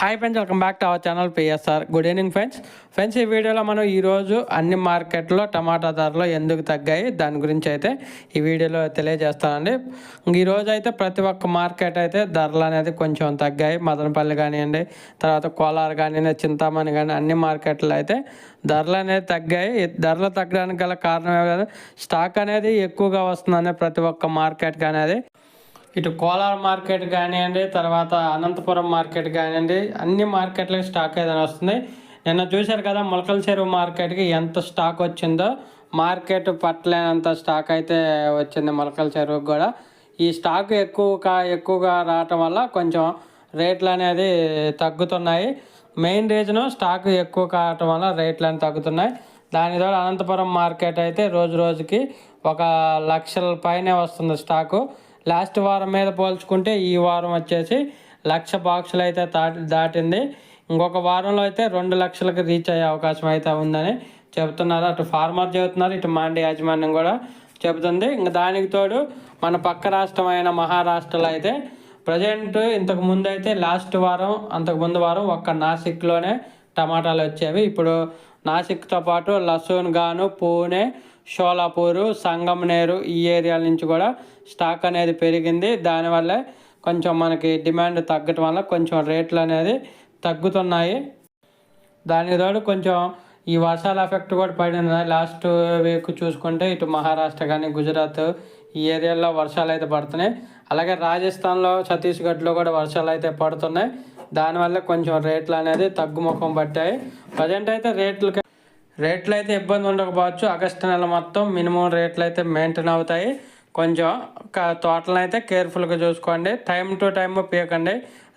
Hi friends welcome back to our channel PSR good evening friends friends ఈ వీడియోలో మనం ఈరోజు అన్ని మార్కెట్లో టమాటా ధరలు ఎందుకు తగ్గాయి దాని గురించి అయితే ఈ వీడియోలో తెలియజేస్తానండి. ఈరోజు అయితే ప్రతి ఒక్క మార్కెట్ అయితే ధరలు అనేది కొంచెం తగ్గాయి. మదనపల్లి కానివ్వండి తర్వాత కోలార్ కానివ్వండి చింతామణి కానీ అన్ని మార్కెట్లు అయితే ధరలు అనేది తగ్గాయి. ధరలు తగ్గడానికి గల కారణం ఏమి స్టాక్ అనేది ఎక్కువగా వస్తుందని ప్రతి ఒక్క మార్కెట్కి అనేది ఇటు కోలార్ మార్కెట్ కానివ్వండి తర్వాత అనంతపురం మార్కెట్ కానివ్వండి అన్ని మార్కెట్లకి స్టాక్ ఏదైనా వస్తుంది. నిన్న చూశారు కదా మొలకల చెరువు మార్కెట్కి ఎంత స్టాక్ వచ్చిందో మార్కెట్ పట్టలేనంత స్టాక్ అయితే వచ్చింది మొలకల చెరువుకి కూడా. ఈ స్టాక్ ఎక్కువ ఎక్కువగా రావటం వల్ల కొంచెం రేట్లు అనేది తగ్గుతున్నాయి. మెయిన్ రీజన్ స్టాక్ ఎక్కువ కావటం వల్ల రేట్లు అనేవి తగ్గుతున్నాయి. దాని ద్వారా అనంతపురం మార్కెట్ అయితే రోజు రోజుకి ఒక లక్షల పైనే వస్తుంది స్టాకు. లాస్ట్ వారం మీద పోల్చుకుంటే ఈ వారం వచ్చేసి లక్ష బాక్సులు అయితే దాటి దాటింది. ఇంకొక వారంలో అయితే రెండు లక్షలకు రీచ్ అయ్యే అవకాశం అయితే ఉందని చెబుతున్నారు. అటు ఫార్మర్ చెబుతున్నారు ఇటు మాండి యాజమాన్యం కూడా చెబుతుంది. ఇంకా దానికి తోడు మన పక్క రాష్ట్రమైన మహారాష్ట్రలో అయితే ప్రజెంట్ ఇంతకు ముందు అయితే లాస్ట్ వారం అంతకు ముందు వారం ఒక్క నాసిక్లోనే టమాటాలు వచ్చేవి. ఇప్పుడు నాసిక్తో పాటు లసూన్ గాను పూణే షోలాపూరు సంగంనేరు ఈ ఏరియాల నుంచి కూడా స్టాక్ అనేది పెరిగింది. దానివల్ల కొంచెం మనకి డిమాండ్ తగ్గటం వల్ల కొంచెం రేట్లు అనేది తగ్గుతున్నాయి. దానికి తోడు కొంచెం ఈ వర్షాల ఎఫెక్ట్ కూడా పడింది. లాస్ట్ వీక్ చూసుకుంటే ఇటు మహారాష్ట్ర కానీ గుజరాత్ ఈ ఏరియాలో వర్షాలు అయితే పడుతున్నాయి. అలాగే రాజస్థాన్లో ఛత్తీస్గఢ్లో కూడా వర్షాలు అయితే పడుతున్నాయి. దానివల్ల కొంచెం రేట్లు అనేది తగ్గుముఖం పట్టాయి. ప్రజెంట్ అయితే రేట్లు రేట్లు అయితే ఇబ్బంది ఉండకపోవచ్చు. ఆగస్టు నెల మొత్తం మినిమం రేట్లు అయితే మెయింటైన్ అవుతాయి. కొంచెం తోటలను అయితే కేర్ఫుల్గా చూసుకోండి. టైం టు టైం పీకండి.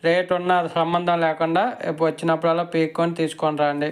రేట్ ఉన్న సంబంధం లేకుండా వచ్చినప్పుడల్లా పీక్కొని తీసుకొని రండి.